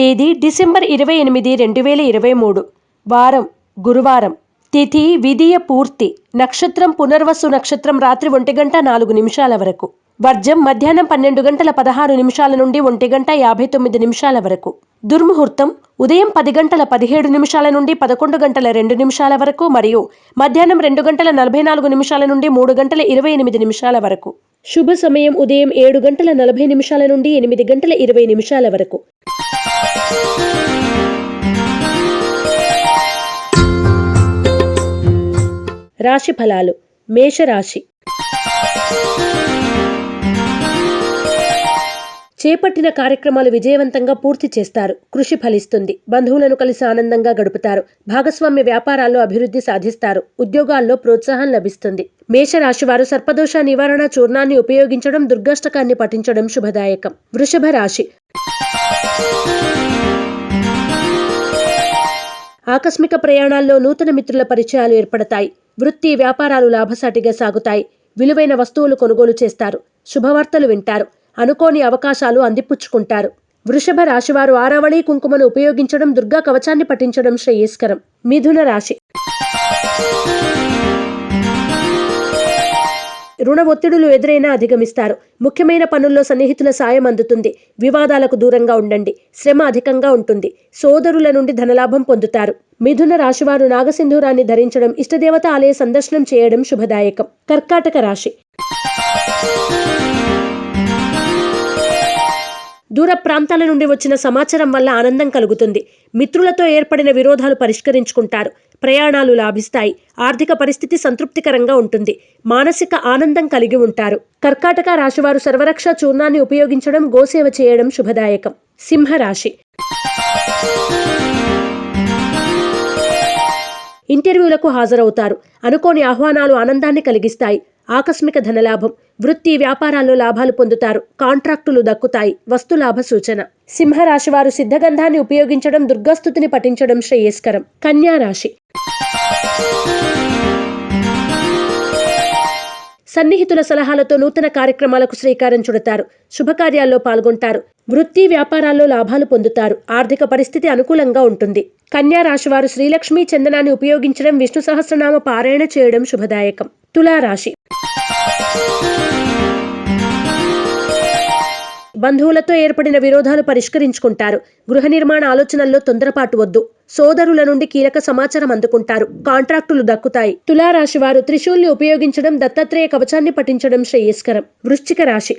తేదీ డిసెంబర్ ఇరవై ఎనిమిది రెండు వేల ఇరవై మూడు. వారం గురువారం. తిథి విధియ పూర్తి. నక్షత్రం పునర్వసు నక్షత్రం రాత్రి ఒంటి గంట నాలుగు నిమిషాల వరకు. వర్జం మధ్యాహ్నం పన్నెండు గంటల పదహారు నిమిషాల నుండి ఒంటి గంట యాభై తొమ్మిది నిమిషాల వరకు. దుర్ముహూర్తం ఉదయం పది గంటల పదిహేడు నిమిషాల నుండి పదకొండు గంటల రెండు నిమిషాల వరకు మరియు మధ్యాహ్నం రెండు గంటల నలభై నాలుగు నిమిషాల నుండి మూడు గంటల ఇరవై ఎనిమిది నిమిషాల వరకు. శుభ సమయం ఉదయం ఏడు గంటల నలభై నిమిషాల నుండి ఎనిమిది గంటల ఇరవై నిమిషాల వరకు. రాశి ఫలాలు మేషరాశి. చేపట్టిన కార్యక్రమాలు విజయవంతంగా పూర్తి చేస్తారు. కృషి ఫలిస్తుంది. బంధువులను కలిసి ఆనందంగా గడుపుతారు. భాగస్వామ్య వ్యాపారాల్లో అభివృద్ధి సాధిస్తారు. ఉద్యోగాల్లో ప్రోత్సాహం లభిస్తుంది. మేషరాశి వారు సర్పదోష నివారణ చూర్ణాన్ని ఉపయోగించడం దుర్గాష్టకాన్ని పఠించడం శుభదాయకం. వృషభ రాశి ఆకస్మిక ప్రయాణాల్లో నూతన మిత్రుల పరిచయాలు ఏర్పడతాయి. వృత్తి వ్యాపారాలు లాభసాటిగా సాగుతాయి. విలువైన వస్తువులు కొనుగోలు చేస్తారు. శుభవార్తలు వింటారు. అనుకోని అవకాశాలు అందిపుచ్చుకుంటారు. వృషభ రాశివారు ఆరావళి కుంకుమను ఉపయోగించడం దుర్గా కవచాన్ని పఠించడం శ్రేయస్కరం. మిథున రాశి రుణ ఒత్తిడులు ఎదురైనా అధిగమిస్తారు. ముఖ్యమైన పనుల్లో సన్నిహితుల సాయం అందుతుంది. వివాదాలకు దూరంగా ఉండండి. శ్రమ అధికంగా ఉంటుంది. సోదరుల నుండి ధనలాభం పొందుతారు. మిథున రాశివారు నాగసింధూరాన్ని ధరించడం ఇష్టదేవత ఆలయ సందర్శనం చేయడం శుభదాయకం. కర్కాటక రాశి. దూర ప్రాంతాల నుండి వచ్చిన సమాచారం వల్ల ఆనందం కలుగుతుంది. మిత్రులతో ఏర్పడిన విరోధాలు పరిష్కరించుకుంటారు. ప్రయాణాలు లాభిస్తాయి. ఆర్థిక పరిస్థితి సంతృప్తికరంగా ఉంటుంది. మానసిక ఆనందం కలిగి ఉంటారు. కర్కాటక రాశివారు సర్వరక్ష చూర్ణాన్ని ఉపయోగించడం గోసేవ చేయడం శుభదాయకం. సింహరాశి. ఇంటర్వ్యూలకు హాజరవుతారు. అనుకోని ఆహ్వానాలు ఆనందాన్ని కలిగిస్తాయి. ఆకస్మిక ధనలాభం వృత్తి వ్యాపారాల్లో లాభాలు పొందుతారు కాంట్రాక్టులు దక్కుతాయి వస్తులాభ సూచన. సింహరాశి వారు సిద్ధగంధాన్ని ఉపయోగించడం దుర్గస్థుతిని పఠించడం శ్రేయస్కరం. కన్యా రాశి. సన్నిహితుల సలహాలతో నూతన కార్యక్రమాలకు శ్రీకారం చుడతారు శుభకార్యాల్లో పాల్గొంటారు వృత్తి వ్యాపారాల్లో లాభాలు పొందుతారు ఆర్థిక పరిస్థితి అనుకూలంగా ఉంటుంది. కన్యా రాశివారు శ్రీలక్ష్మి చందనాన్ని ఉపయోగించడం విష్ణు సహస్రనామ పారాయణ చేయడం శుభదాయకం. తులారాశి. బంధువులతో ఏర్పడిన విరోధాలు పరిష్కరించుకుంటారు. గృహ నిర్మాణ ఆలోచనల్లో తొందరపాటు వద్దు. సోదరుల నుండి కీలక సమాచారం అందుకుంటారు. కాంట్రాక్టులు దక్కుతాయి. తులారాశి వారు త్రిశూల్ని ఉపయోగించడం దత్తాత్రేయ కవచాన్ని పఠించడం శ్రేయస్కరం. వృశ్చిక రాశి.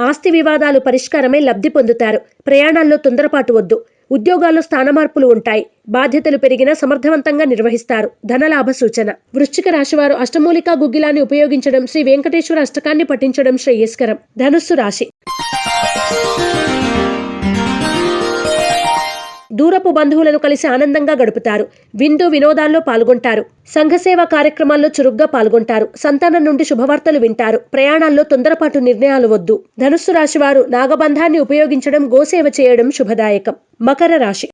ఆస్తి వివాదాలు పరిష్కారమై లబ్ధి పొందుతారు. ప్రయాణాల్లో తొందరపాటు వద్దు. ఉద్యోగాల్లో స్థానమార్పులు ఉంటాయి. బాధ్యతలు పెరిగినా సమర్థవంతంగా నిర్వహిస్తారు. ధనలాభ సూచన. వృశ్చిక రాశివారు అష్టమూలికా గుగ్గిలాన్ని ఉపయోగించడం శ్రీ వెంకటేశ్వర అష్టకాన్ని పఠించడం శ్రేయస్కరం. ధనుస్సు రాశి. దూరపు బంధువులను కలిసి ఆనందంగా గడుపుతారు. విందు వినోదాల్లో పాల్గొంటారు. సంఘసేవ కార్యక్రమాల్లో చురుగ్గా పాల్గొంటారు. సంతానం నుండి శుభవార్తలు వింటారు. ప్రయాణాల్లో తొందరపాటు నిర్ణయాలు వద్దు. ధనుస్సు రాశి వారు నాగబంధాన్ని ఉపయోగించడం గోసేవ చేయడం శుభదాయకం. మకర రాశి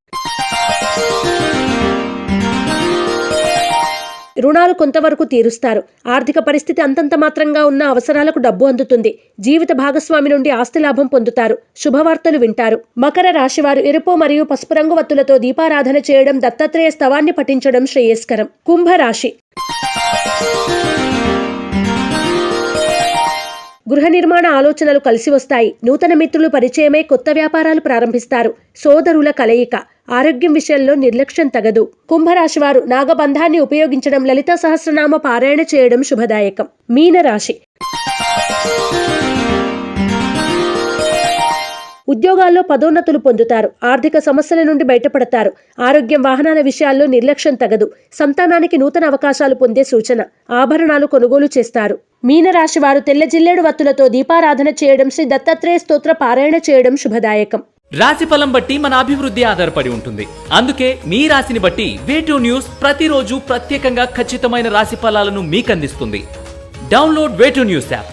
రుణాలు కొంతవరకు తీరుస్తారు. ఆర్థిక పరిస్థితి అంతంత మాత్రంగా ఉన్న అవసరాలకు డబ్బు అందుతుంది. జీవిత భాగస్వామి నుండి ఆస్తి లాభం పొందుతారు. శుభవార్తలు వింటారు. మకర రాశివారు ఎరుపు మరియు పసుపు రంగు వత్తులతో దీపారాధన చేయడం దత్తాత్రేయ స్తవాన్ని పఠించడం శ్రేయస్కరం. కుంభరాశి. గృహ నిర్మాణ ఆలోచనలు కలిసి వస్తాయి. నూతన మిత్రులు పరిచయమై కొత్త వ్యాపారాలు ప్రారంభిస్తారు. సోదరుల కలయిక. ఆరోగ్యం విషయంలో నిర్లక్ష్యం తగదు. కుంభరాశి వారు నాగబంధాన్ని ఉపయోగించడం లలిత సహస్రనామ పారాయణ చేయడం శుభదాయకం. మీనరాశి. ఉద్యోగాల్లో పదోన్నతులు పొందుతారు. ఆర్థిక సమస్యల నుండి బయటపడతారు. ఆరోగ్యం వాహనాల విషయాల్లో నిర్లక్ష్యం తగదు. సంతానానికి నూతన అవకాశాలు పొందే సూచన. ఆభరణాలు కొనుగోలు చేస్తారు. మీనరాశి వారు తెల్ల జిల్లేడు వత్తులతో దీపారాధన చేయడం శ్రీ దత్తాత్రేయ స్తోత్ర పారాయణ చేయడం శుభదాయకం. రాశి ఫలం బట్టి మన అభివృద్ధి ఆధారపడి ఉంటుంది. అందుకే మీ రాశిని బట్టి వేటూ న్యూస్ ప్రతిరోజు ప్రత్యేకంగా ఖచ్చితమైన రాశి ఫలాలను మీకు అందిస్తుంది డౌన్లోడ్ వేటూ న్యూస్ యాప్.